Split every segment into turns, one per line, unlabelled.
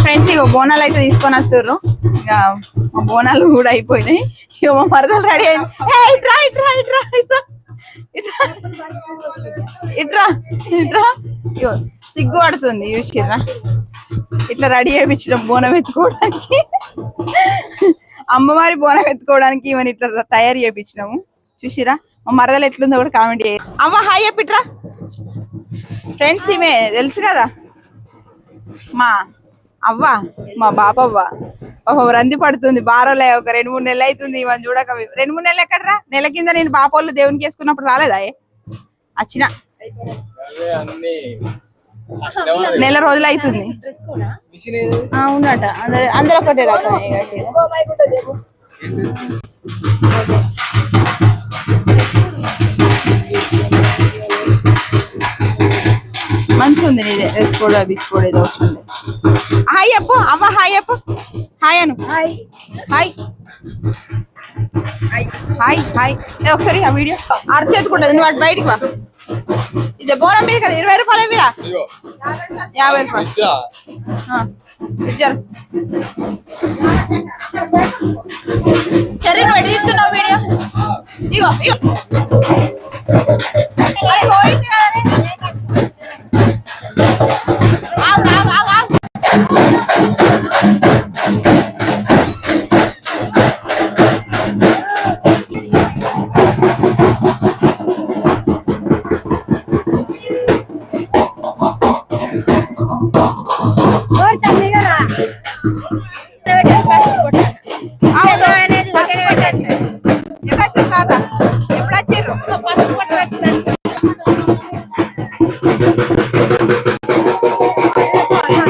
Friends ఇక బోనాలు అయితే తీసుకొని వస్తుర్రు. ఇక మా బోనాలు కూడా అయిపోయినాయి. ఇక మా మరదలు రెడీ అయింది. ఇట్రా ఇట్రా ఇట్రా ఇట్రా ఇట్రా ఇట్రా ఇగో సిగ్గు పడుతుంది చూసిర్రా. ఇట్లా రెడీ అయిపించడం బోనం ఎత్తుకోవడానికి. అమ్మవారి బోనం ఎత్తుకోవడానికి ఈమెను ఇట్లా తయారు చేయించినాము. చూసిరా మా మరదలు ఎట్లుందో కూడా కామెంట్ చేయ. అమ్మ హాయ్ చెప్పిట్రా ఫ్రెండ్స్ ఈమె తెలుసు కదా? మా అవ్వ మా బాపవ్వ. ఓహో రంది పడుతుంది బారోలే ఒక రెండు మూడు నెలలు అవుతుంది ఇవన్నీ చూడక రెండు మూడు నెలలు ఎక్కడరా? నెల కింద నేను బాపోళ్ళు దేవునికి వేసుకున్నప్పుడు రాలేదా? వచ్చిన.
అవే అన్ని.
నెల రోజులు అవుతుంది
మిషన్ ఏది
అవునట అందరు అందరు ఒకటే రకం ఉంది నీదే డ్రెస్ కోడ్ బిస్కోడ్ ఏదో వస్తుంది హాయ్ చెప్పు అవ్వ హాయ్ చెప్పు హాయ్ అను. హాయ్ హాయ్ హాయ్ హాయ్ ఒకసారి ఆ వీడియో అరచేతుకుంటుంది నువ్వు అటు బయటికి వా. ఇది బోరం మీద కదా ఇరవై రూపాయలు మీరా యాభై రూపాయలు. ఇచ్చారు సరే నువ్వు తీస్తున్నావు వీడియో? ఇగో ఇగో.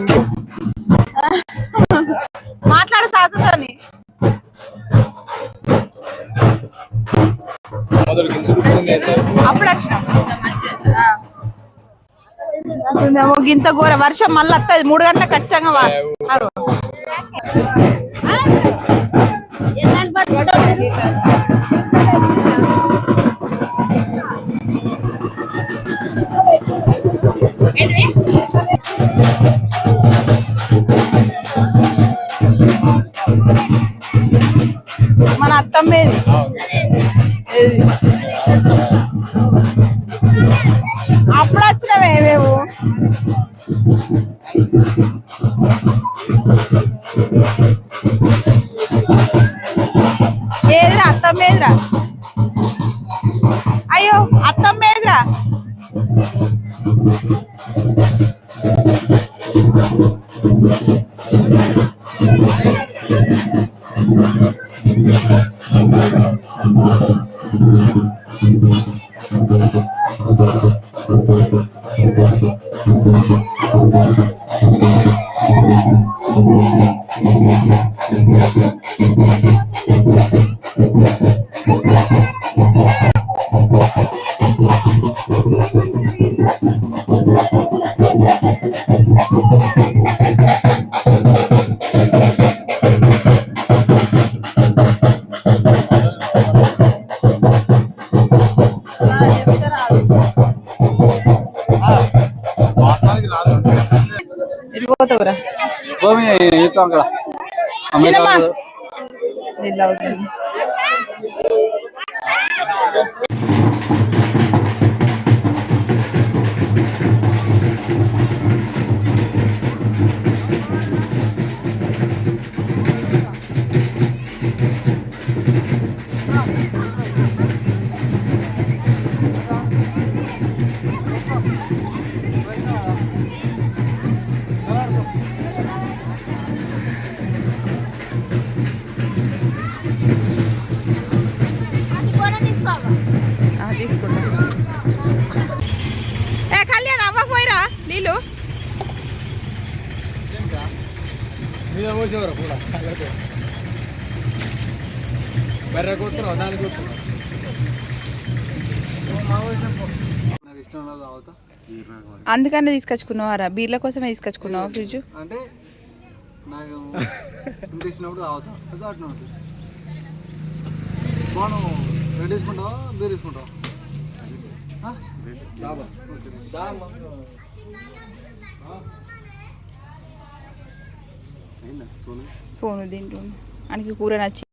తీసుకపోయి
మాట్లాడు తాతతోని. అప్పుడు వచ్చినాం ఇంత ఘోర వర్షం మళ్ళీ వస్తుంది మూడు గంటలకు ఖచ్చితంగా అప్పుడు వచ్చినవే మేము ఏదిరా అత్తమ్మ ఏదిరా అయ్యో అత్తమ్మ
ఏదిరా Thank. Thank you. कमी आहे हे चांगला सिनेमा. आंबेगाव తాగుతా.
అందుకనే తీసుకొచ్చుకున్నావారా? బీర్ల కోసమే తీసుకొచ్చుకున్నావా ఫ్రిడ్జ్?
అంటే నాకు ఇంత ఇచ్చినప్పుడు తాగుతా. అది అట్లా ఉంటుంది. మనం రెడ్ తీసుకుంటావా బీర్.
సోను. తింటుండు. ఆయనకి కూర నచ్చి